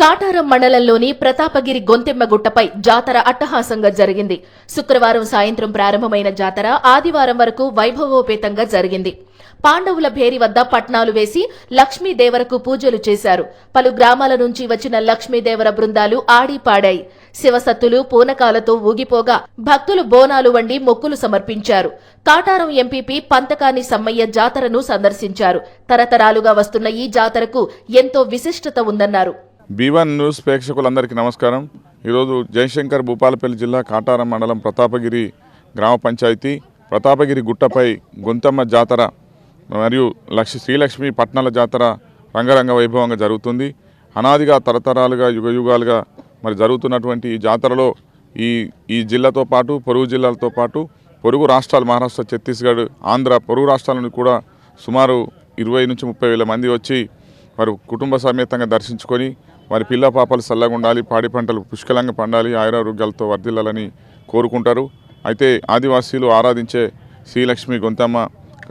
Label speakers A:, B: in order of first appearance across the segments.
A: కాటారం మండలంలోని ప్రతాపగిరి గొంతెమ్మగుట్టపై జాతర అట్టహాసంగా జరిగింది. శుక్రవారం సాయంత్రం ప్రారంభమైన జాతర ఆదివారం వరకు వైభవోపేతంగా జరిగింది. పాండవుల భేరి వద్ద పట్నాలు వేసి లక్ష్మీదేవరకు పూజలు చేశారు. పలు గ్రామాల నుంచి వచ్చిన లక్ష్మీదేవర బృందాలు ఆడి పాడాయి శివసత్తులు పూనకాలతో ఊగిపోగా భక్తులు బోనాలు వండి మొక్కులు సమర్పించారు. కాటారం ఎంపీపీ పంతకాని సమ్మయ్య జాతరను సందర్శించారు. తరతరాలుగా వస్తున్న ఈ జాతరకు ఎంతో విశిష్టత ఉందన్నారు.
B: బీవన్ న్యూస్ ప్రేక్షకులందరికీ నమస్కారం. ఈరోజు జయశంకర్ భూపాలపల్లి జిల్లా కాటారం మండలం ప్రతాపగిరి గ్రామ పంచాయతీ ప్రతాపగిరి గుట్టపై గొంతమ్మ జాతర మరియు లక్ష్మి శ్రీలక్ష్మి పట్నాల జాతర రంగరంగ వైభవంగా జరుగుతుంది. అనాదిగా తరతరాలుగా యుగయుగాలుగా మరి జరుగుతున్నటువంటి ఈ జాతరలో ఈ ఈ జిల్లాతో పాటు పొరుగు జిల్లాలతో పాటు పొరుగు రాష్ట్రాలు మహారాష్ట్ర ఛత్తీస్గఢ్ ఆంధ్ర పొరుగు రాష్ట్రాల నుండి కూడా సుమారు ఇరవై నుంచి ముప్పై వేల మంది వచ్చి వారు కుటుంబ సమేతంగా దర్శించుకొని వారి పిల్ల పాపలు చల్లగా ఉండాలి పాడి పంటలు పుష్కలంగా పండాలి ఆయురారోగ్యాలతో వర్ధిల్లాలని కోరుకుంటారు. అయితే ఆదివాసీలు ఆరాధించే శ్రీలక్ష్మి గొంతమ్మ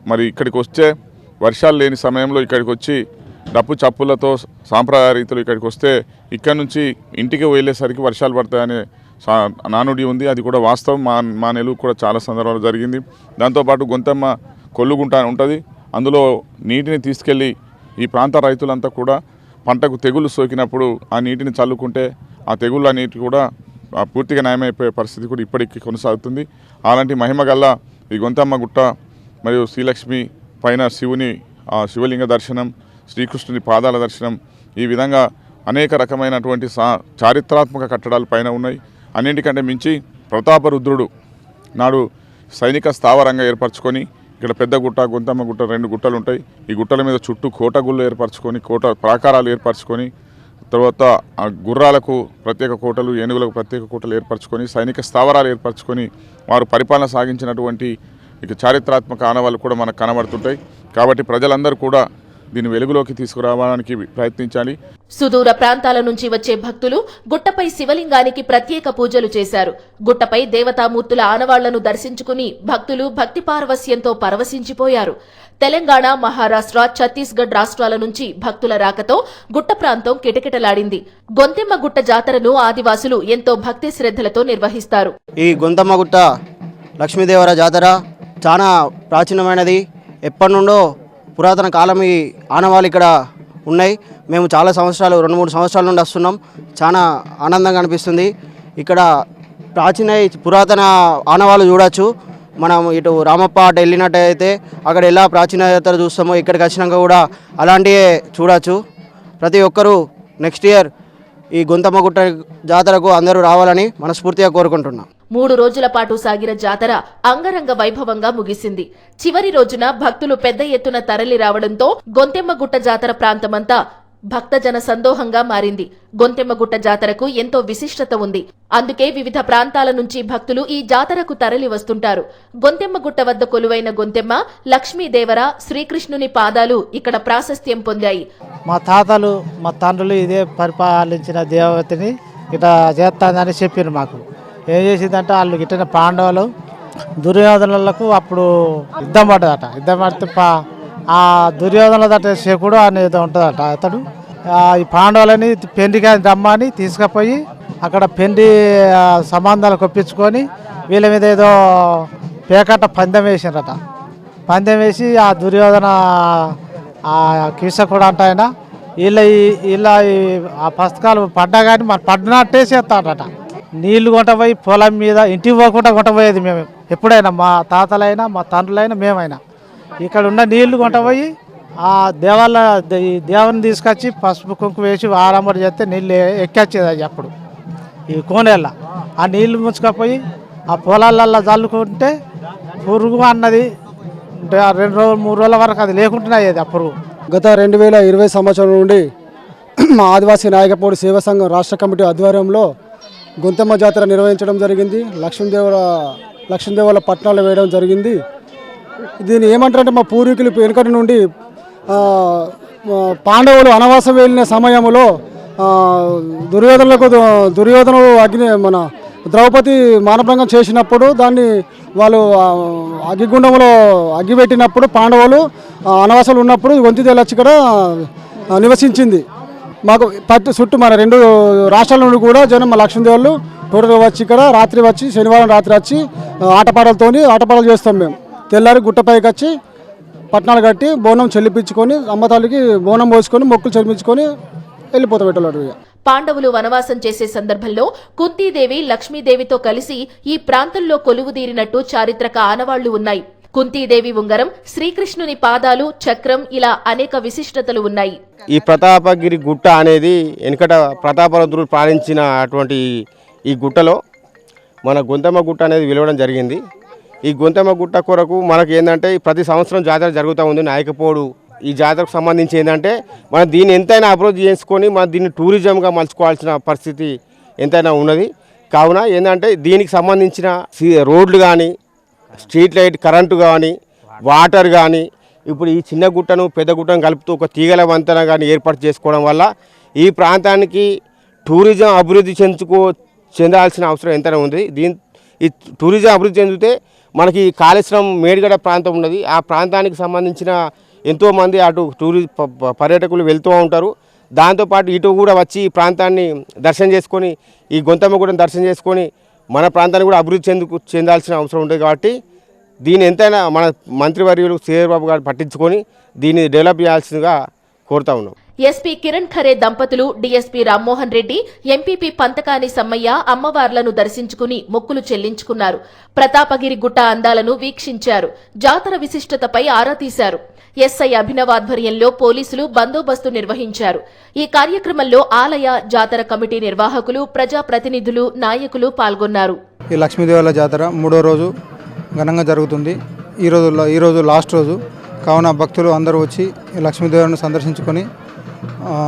B: మరి ఇక్కడికి వస్తే వర్షాలు లేని సమయంలో ఇక్కడికి వచ్చి డప్పు చప్పులతో సాంప్రదాయ రీతిలో ఇక్కడికి వస్తే ఇక్కడ నుంచి ఇంటికి వెళ్ళేసరికి వర్షాలు పడతాయనే సా- నానుడి ఉంది. అది కూడా వాస్తవం. మా మా నెలకు కూడా చాలా సందర్భాలు జరిగింది. దాంతోపాటు గొంతమ్మ కొల్లుగుంట అని ఉంటుంది. అందులో నీటిని తీసుకెళ్ళి ఈ ప్రాంత రైతులంతా కూడా పంటకు తెగులు సోకినప్పుడు ఆ నీటిని చల్లుకుంటే ఆ తెగుళ్ళ నీటి కూడా పూర్తిగా నయమైపోయే పరిస్థితి కూడా ఇప్పటికీ కొనసాగుతుంది. అలాంటి మహిమ గల్ల ఈ గొంతమ్మ గుట్ట మరియు శ్రీలక్ష్మి పైన శివుని ఆ శివలింగ దర్శనం శ్రీకృష్ణుని పాదాల దర్శనం ఈ విధంగా అనేక రకమైనటువంటి సా చారిత్రాత్మక కట్టడాలు పైన ఉన్నాయి. అన్నింటికంటే మించి ప్రతాపరుద్రుడు నాడు సైనిక స్థావరంగా ఏర్పరచుకొని ఇక్కడ పెద్ద గుట్ట గుంతమ్మ గుట్ట రెండు గుట్టలు ఉంటాయి. ఈ గుట్టల మీద చుట్టూ కోట గుళ్ళు ఏర్పరచుకొని కోట ప్రాకారాలు ఏర్పరచుకొని తర్వాత ఆ గుర్రాలకు ప్రత్యేక కోటలు ఏనుగులకు ప్రత్యేక కోటలు ఏర్పరచుకొని సైనిక స్థావరాలు ఏర్పరచుకొని వారు పరిపాలన సాగించినటువంటి ఇక చారిత్రాత్మక ఆనవాళ్ళు కూడా మనకు కనబడుతుంటాయి. కాబట్టి ప్రజలందరూ కూడా దీన్ని వెలుగులోకి తీసుకురావడానికి ప్రయత్నించాలి.
A: సుదూర ప్రాంతాల నుంచి వచ్చే భక్తులు గుట్టపై శివలింగానికి ప్రత్యేక పూజలు చేశారు. గుట్టపై దేవతామూర్తుల ఆనవాళ్ళను దర్శించుకుని భక్తులు భక్తి పారవస్యంతో పరవశించిపోయారు. తెలంగాణ మహారాష్ట్ర ఛత్తీస్గఢ్ రాష్ట్రాల నుంచి భక్తుల రాకతో గుట్ట ప్రాంతం కిటకిటలాడింది. గొంతెమ్మ గుట్ట జాతరను ఆదివాసులు ఎంతో భక్తి శ్రద్ధలతో నిర్వహిస్తారు.
C: ఈ గొంతమ్మగుట్ట లక్ష్మీదేవర జాతర చాలా ప్రాచీనమైనది. ఎప్పటి నుండో పురాతన కాలం ఈ ఆనవాళ్ళు ఇక్కడ ఉన్నాయి. మేము చాలా సంవత్సరాలు రెండు మూడు సంవత్సరాల నుండి వస్తున్నాం. చాలా ఆనందంగా అనిపిస్తుంది. ఇక్కడ ప్రాచీన పురాతన ఆనవాళ్ళు చూడొచ్చు. మనం ఇటు రామప్ప అటు వెళ్ళినట్టయితే అక్కడ ఎలా ప్రాచీనత చూస్తామో ఇక్కడికి వచ్చినాక కూడా అలాంటివే చూడొచ్చు. ప్రతి ఒక్కరూ నెక్స్ట్ ఇయర్ ఈ గొంతమ్మగుట్ట జాతరకు అందరూ రావాలని మనస్ఫూర్తిగా కోరుకుంటున్నాం.
A: మూడు రోజుల పాటు సాగిన జాతర అంగరంగ వైభవంగా ముగిసింది. చివరి రోజున భక్తులు పెద్ద ఎత్తున తరలి రావడంతో గొంతెమ్మగుట్ట జాతర ప్రాంతమంతా భక్తజన సందోహంగా మారింది. గొంతెమ్మగుట్ట జాతరకు ఎంతో విశిష్టత ఉంది. అందుకే వివిధ ప్రాంతాల నుంచి భక్తులు ఈ జాతరకు తరలి వస్తుంటారు. గొంతెమ్మగుట్ట వద్ద కొలువైన గొంతెమ్మ లక్ష్మీదేవర శ్రీకృష్ణుని పాదాలు ఇక్కడ ప్రాశస్త్యం పొందాయి.
D: మా తాతలు మా తండ్రులు ఇదే పరిపాలించిన దేవతని ఇట్లా చేస్తానని చెప్పారు మాకు. ఏం చేసిందంటే వాళ్ళు ఇట్టిన పాండవులు దుర్యోధనులకు అప్పుడు యుద్ధం పడ్డదట. యుద్ధం పడితే పా ఆ దుర్యోధన దట శకుడు అనేది ఉంటుందట. అతడు ఈ పాండవులని పెండికి రమ్మని తీసుకుపోయి అక్కడ పెండి సంబంధాలు కొప్పించుకొని వీళ్ళ మీద ఏదో పేకట పందెం వేసిండ్రట పందెం వేసి ఆ దుర్యోధన కీసకుడు అంట ఆయన వీళ్ళ వీళ్ళ ఆ పుస్తకాలు పడ్డా కానీ మన పడినట్టే చేస్తాడట. నీళ్ళు కొంటపోయి పొలం మీద ఇంటికి పోకుండా కొంటపోయేది మేము. ఎప్పుడైనా మా తాతలైనా మా తండ్రులైనా మేమైనా. ఇక్కడ ఉన్న నీళ్ళు కొంటపోయి ఆ దేవాల ఈ దేవుని తీసుకొచ్చి పసుపు కుంకుమ వేసి ఆరంభం చేస్తే నీళ్ళు ఎక్కొచ్చేది అది అప్పుడు. ఈ కోనేళ్ళ ఆ నీళ్ళు ముంచుకపోయి ఆ పొలాలల్లో చల్లుకుంటే పురుగు అన్నది అంటే ఆ రెండు రోజులు మూడు రోజుల వరకు అది లేకుండానే అయ్యేది ఆ పురుగు.
E: గత రెండు వేల ఇరవై సంవత్సరం నుండి మా ఆదివాసీ నాయకపోడి సేవా సంఘం రాష్ట్ర కమిటీ ఆధ్వర్యంలో గుంతమ్మ జాతర నిర్వహించడం జరిగింది. లక్ష్మీదేవుల లక్ష్మీదేవుల పట్నాలు వేయడం జరిగింది. దీన్ని ఏమంటారంటే మా పూర్వీకులు వెనుకటి నుండి పాండవులు అనవాసం వెళ్ళిన సమయంలో దుర్యోధనలకు దుర్యోధనులకు దుర్యోధనుడు అగ్ని మన ద్రౌపది మానభంగం చేసినప్పుడు దాన్ని వాళ్ళు అగ్గిగుండంలో అగ్గిపెట్టినప్పుడు పాండవులు అనవాసాలు ఉన్నప్పుడు వంతి తెలచ్చి ఇక్కడ నివసించింది. మాకు పట్టు చుట్టూ మన రెండు రాష్ట్రాల నుండి కూడా జనం మా లక్ష్మీదేవులు టోటల్గా వచ్చి ఇక్కడ రాత్రి వచ్చి శనివారం రాత్రి వచ్చి ఆటపాటలతోని ఆటపాటలు చేస్తాం మేము. తెల్లారి గుట్టపైకి వచ్చి పట్నాలు కట్టి బోనం చెల్లిపించుకొని అమ్మతాలకి బోనం పోసుకొని మొక్కులు చెల్లించుకొని వెళ్ళిపోతాం పెట్టాలి ఇక.
A: పాండవులు వనవాసం చేసే సందర్భంలో కుంతీదేవి లక్ష్మీదేవితో కలిసి ఈ ప్రాంతంలో కొలువుదీరినట్టు చారిత్రక ఆనవాళ్ళు ఉన్నాయి. కుంతీదేవి ఉంగరం శ్రీకృష్ణుని పాదాలు చక్రం ఇలా అనేక విశిష్టతలు ఉన్నాయి.
F: ఈ ప్రతాపగిరి గుట్ట అనేది వెనుకట ప్రతాపరుద్రుడు పాలించిన అటువంటి ఈ గుట్టలో మన గొంతమ్మ గుట్ట అనేది విలవడం జరిగింది. ఈ గొంతమ్మ గుట్ట కొరకు మనకి ఏంటంటే ప్రతి సంవత్సరం జాతర జరుగుతూ ఉంది. నాయకపోడు ఈ జాతరకు సంబంధించి ఏంటంటే మనం దీన్ని ఎంతైనా అభివృద్ధి చేసుకొని మనం దీన్ని టూరిజంగా మలుచుకోవాల్సిన పరిస్థితి ఎంతైనా ఉన్నది. కావున ఏంటంటే దీనికి సంబంధించిన రోడ్లు కానీ స్ట్రీట్ లైట్ కరెంటు కానీ వాటర్ కానీ ఇప్పుడు ఈ చిన్న గుట్టను పెద్ద గుట్టను కలుపుతూ ఒక తీగల వంతెన కానీ ఏర్పాటు చేసుకోవడం వల్ల ఈ ప్రాంతానికి టూరిజం అభివృద్ధి చెందుకో చెందాల్సిన అవసరం ఎంతైనా ఉంది. దీని ఈ టూరిజం అభివృద్ధి చెందితే మనకి కాళేశ్వరం మేడిగడ ప్రాంతం ఉన్నది. ఆ ప్రాంతానికి సంబంధించిన ఎంతోమంది అటు టూరి పర్యాటకులు వెళ్తూ ఉంటారు. దాంతోపాటు ఇటు కూడా వచ్చి ఈ ప్రాంతాన్ని దర్శనం చేసుకొని ఈ గొంతమ్మ కూడా దర్శనం చేసుకొని మన ప్రాంతాన్ని కూడా అభివృద్ధి చెందుకు చెందాల్సిన అవసరం ఉంటుంది కాబట్టి దీన్ని ఎంతైనా మన మంత్రివర్యులు శ్రీధర్ బాబు గారు పట్టించుకొని దీన్ని డెవలప్ చేయాల్సిందిగా కోరుతా ఉన్నాం
A: ఎస్పీ కిరణ్ ఖరే దంపతులు డీఎస్పీ రామ్మోహన్ రెడ్డి ఎంపీపీ పంతకాని సమ్మయ్య అమ్మవార్లను దర్శించుకుని మొక్కులు చెల్లించుకున్నారు. ప్రతాపగిరి గుట్ట అందాలను వీక్షించారు. జాతర విశిష్టతపై ఆరా తీశారు. ఎస్ఐ అభినవ్ ఆధ్వర్యంలో పోలీసులు బందోబస్తు నిర్వహించారు. ఈ కార్యక్రమంలో ఆలయ జాతర కమిటీ నిర్వాహకులు ప్రజాప్రతినిధులు నాయకులు పాల్గొన్నారు.
G: ఈ లక్ష్మీదేవుల జాతర మూడో రోజు ఘనంగా జరుగుతుంది. ఈ రోజు ఈరోజు లాస్ట్ రోజు. కావున భక్తులు అందరూ వచ్చి లక్ష్మీదేవుని లక్ష్మీదేవులను సందర్శించుకొని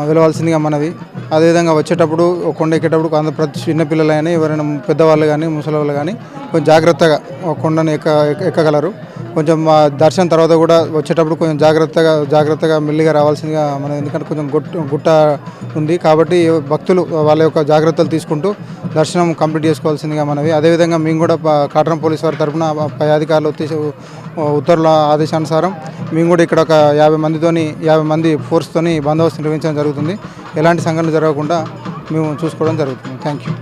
G: వెళ్ళవలసిందిగా మనవి. అదేవిధంగా వచ్చేటప్పుడు కొండ ఎక్కేటప్పుడు అందరు ప్రతి చిన్నపిల్లలు కానీ ఎవరైనా పెద్దవాళ్ళు కానీ ముసలి వాళ్ళు కానీ కొంచెం జాగ్రత్తగా కొండను ఎక్క ఎక్క- ఎక్కగలరు. కొంచెం దర్శనం తర్వాత కూడా వచ్చేటప్పుడు కొంచెం జాగ్రత్తగా జాగ్రత్తగా మెల్లిగా రావాల్సిందిగా మనం ఎందుకంటే కొంచెం గుట్ట గుట్ట ఉంది కాబట్టి భక్తులు వాళ్ళ యొక్క జాగ్రత్తలు తీసుకుంటూ దర్శనం కంప్లీట్ చేసుకోవాల్సిందిగా మనవి. అదేవిధంగా మేము కూడా కాటరం కాట్రం పోలీస్ వారి తరఫున పై అధికారులు ఉత్తర్వుల ఆదేశానుసారం మేము కూడా ఇక్కడ ఒక యాభై మందితోని యాభై మంది ఫోర్స్తోని బందోబస్తు నిర్వహించడం జరుగుతుంది. ఎలాంటి సంఘటనలు జరగకుండా మేము చూసుకోవడం జరుగుతుంది. Thank you.